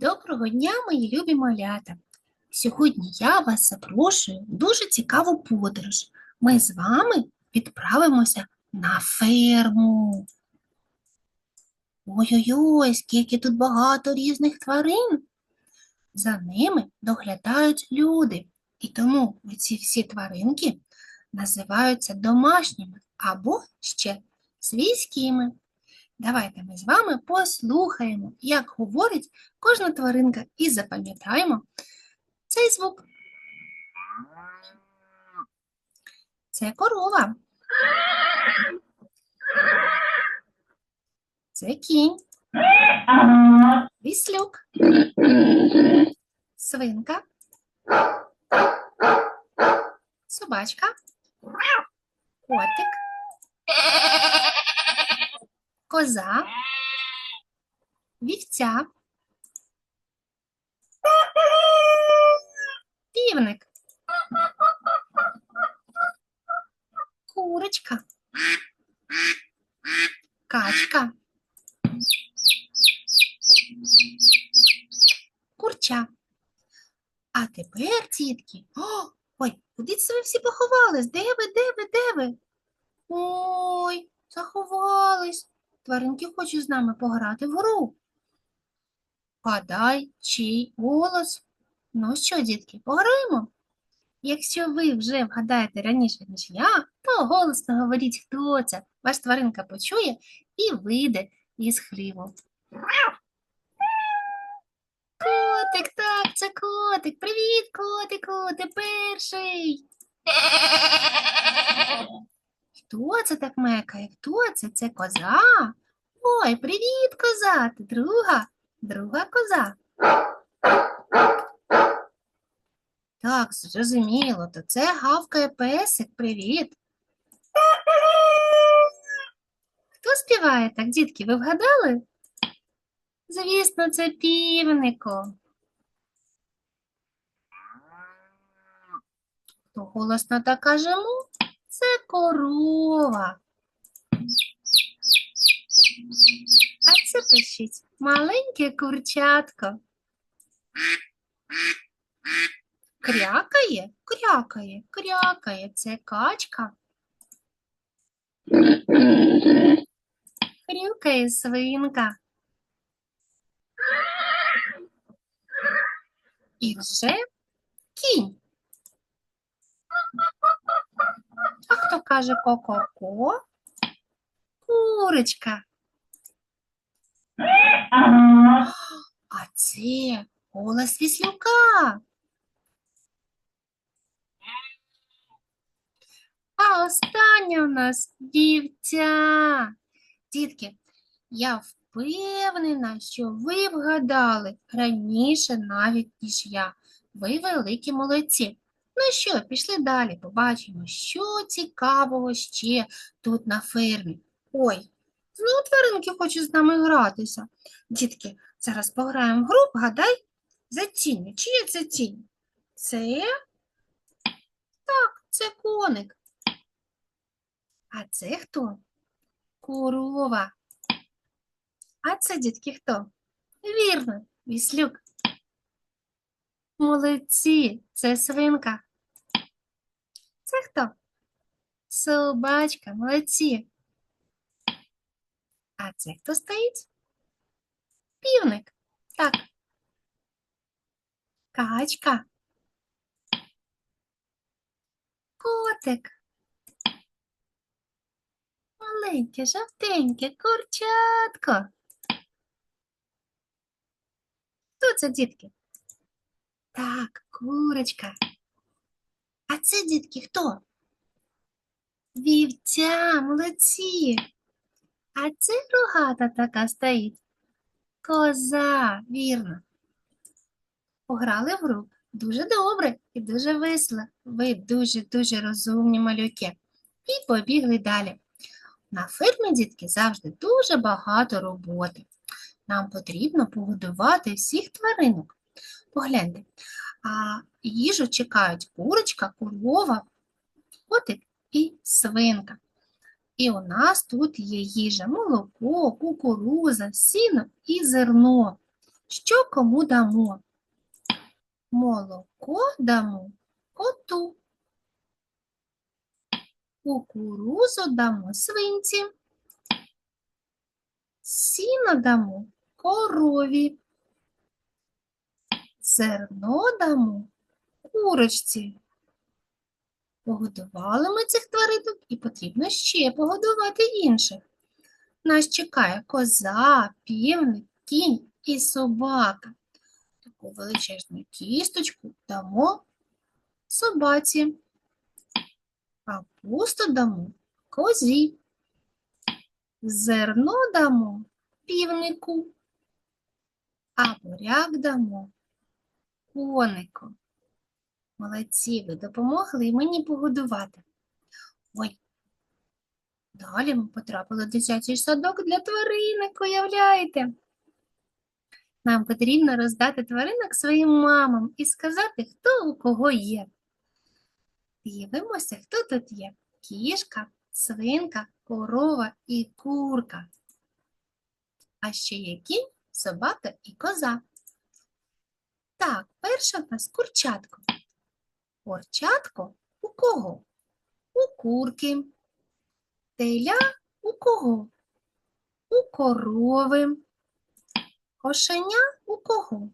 Доброго дня, мої любі малята! Сьогодні я вас запрошую в дуже цікаву подорож. Ми з вами відправимося на ферму. Ой-ой-ой, скільки тут багато різних тварин. За ними доглядають люди, і тому ці всі тваринки називаються домашніми або ще свійськими. Давайте ми з вами послухаємо, як говорить кожна тваринка, і запам'ятаємо цей звук. Це корова. Це кінь. Віслюк. Свинка. Собачка. Котик. Коза. Вівця. Півник. Курочка. Качка. Курча. А тепер, дітки, о, ой, куди це ви всі поховались? Де ви, де ви, де ви? Ой, заховались. Тваринки хочуть з нами пограти в гру. Гадай, чий голос. Ну що, дітки, пограємо? Якщо ви вже вгадаєте раніше, ніж я, то голосно говоріть, хто це. Ваш тваринка почує і вийде із хліву. Котик, так, це котик. Привіт, котику, ти перший. Хто це так мекає? Хто це? Це коза? Ой, привіт, коза. Ти друга? Друга коза. Так, зрозуміло, то це гавкає песик. Привіт. Хто співає так, дітки, ви вгадали? Звісно, це півнико. Хто голосно так каже му? Це корова. А це пишіть маленьке курчатко. Крякає, крякає, крякає. Це качка. Хрюкає свинка. І вже каже ко-ко-ко? Курочка. А це голос віслюка. А остання у нас вівця. Дітки, я впевнена, що ви вгадали раніше навіть, ніж я. Ви великі молодці. Ну що, пішли далі, побачимо, що цікавого ще тут на фермі. Ой, знову тваринки хочуть з нами гратися. Дітки, зараз пограємо в гру, гадай за тінню. Чия це тінь? Це? Так, це коник. А це хто? Корова. А це, дітки, хто? Вірно, віслюк. Молодці, це свинка. Це хто? Собачка, молодці. А це хто стоїть? Півник. Так. Качка. Котик. Маленьке, жовтеньке курчатко. Хто це, дітки? Так, курочка. А це, дітки, хто? Вівця, молодці. А це рогата така стоїть. Коза, вірно. Пограли в гру. Дуже добре і дуже весело. Ви дуже-дуже розумні малюки. І побігли далі. На фермі, дітки, завжди дуже багато роботи. Нам потрібно погодувати всіх тваринок. Погляньте, а їжу чекають курочка, корова, котик і свинка. І у нас тут є їжа, молоко, кукуруза, сіно і зерно. Що кому дамо? Молоко дамо коту. Кукурузу дамо свинці. Сіно дамо корові. Зерно дамо курочці. Погодували ми цих тваринок і потрібно ще погодувати інших. Нас чекає коза, півник, кінь і собака. Таку величезну кісточку дамо собаці. Капусту дамо козі. Зерно дамо півнику, а буряк дамо конику. Молодці, ви допомогли мені погодувати. Ой, далі ми потрапили в дитячий садок для тваринок, уявляєте? Нам потрібно роздати тваринок своїм мамам і сказати, хто у кого є. Дивимося, хто тут є. Кішка, свинка, корова і курка. А ще є кінь, собака і коза. Так, перша в нас курчатко. Курчатко у кого? У курки. Теля у кого? У корови. Кошеня у кого?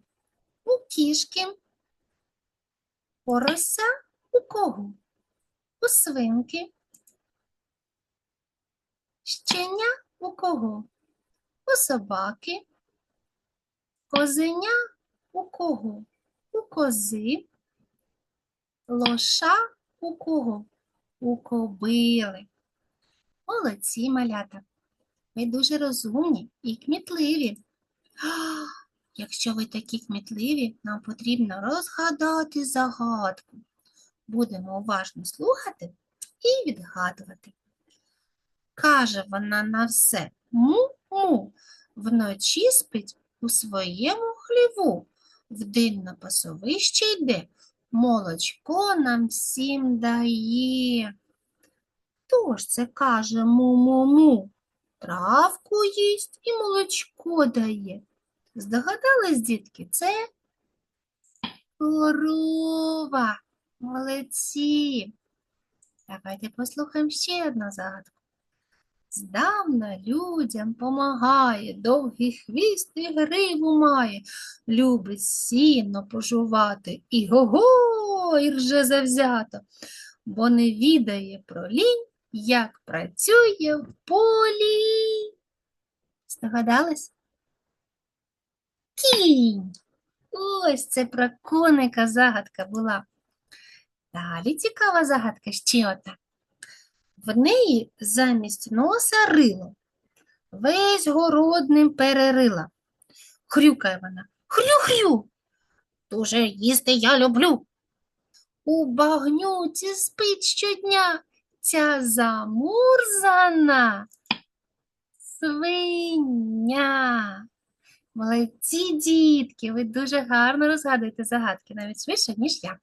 У кішки. Порося у кого? У свинки. Щеня у кого? У собаки. Козеня у кого? У кози. Лоша у кого? У кобили. Молодці, малята. Ви дуже розумні і кмітливі. Якщо ви такі кмітливі, нам потрібно розгадати загадку. Будемо уважно слухати і відгадувати. Каже вона на все му-му, вночі спить у своєму хліву, вдень на пасовище йде, молочко нам всім дає. Хто ж це каже му-му-му? Травку їсть і молочко дає. Здогадались, дітки, це корова. Молодці. Давайте послухаємо ще одну загадку. Здавна людям помагає, довгий хвіст і гриву має, любить сіно пожувати і го-го, і рже завзято, бо не відає про лінь, як працює в полі. Здогадались? Кінь. Ось це про коника загадка була. Далі цікава загадка ще одна. В неї замість носа рило. Весь городним перерила. Хрюкає вона. Хрю-хрю. Дуже їсти я люблю. У багнюці спить щодня ця замурзана свиня. Молодці, дітки, ви дуже гарно розгадуєте загадки, навіть швидше, ніж я.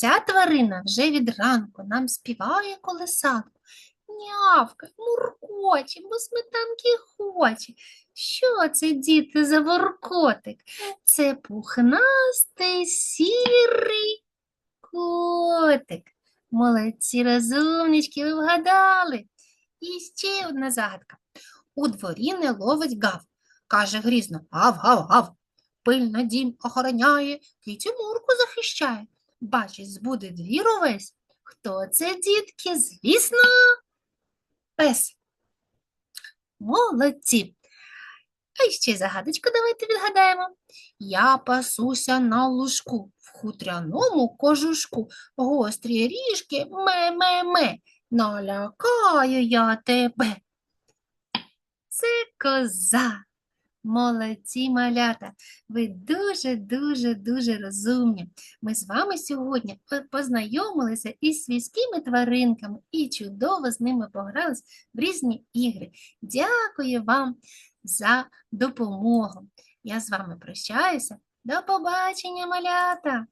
Ця тварина вже від ранку нам співає колесанку. Нявкає, муркоче, бо сметанки хоче. Що це, діти, за воркотик? Це пухнастий сірий котик. Молодці, розумнички, ви вгадали. І ще одна загадка. У дворі не ловить гав. Каже грізно гав-гав-гав. Пильно дім охороняє, кицю мурку захищає. Бачить, збуде двір увесь. Хто це, дітки? Звісно, пес. Молодці. А ще загадочку давайте відгадаємо. Я пасуся на лужку, в хутряному кожушку, гострі ріжки ме-ме-ме, налякаю я тебе. Це коза. Молодці, малята, ви дуже, дуже розумні. Ми з вами сьогодні познайомилися із свійськими тваринками і чудово з ними погрались в різні ігри. Дякую вам за допомогу. Я з вами прощаюся. До побачення, малята!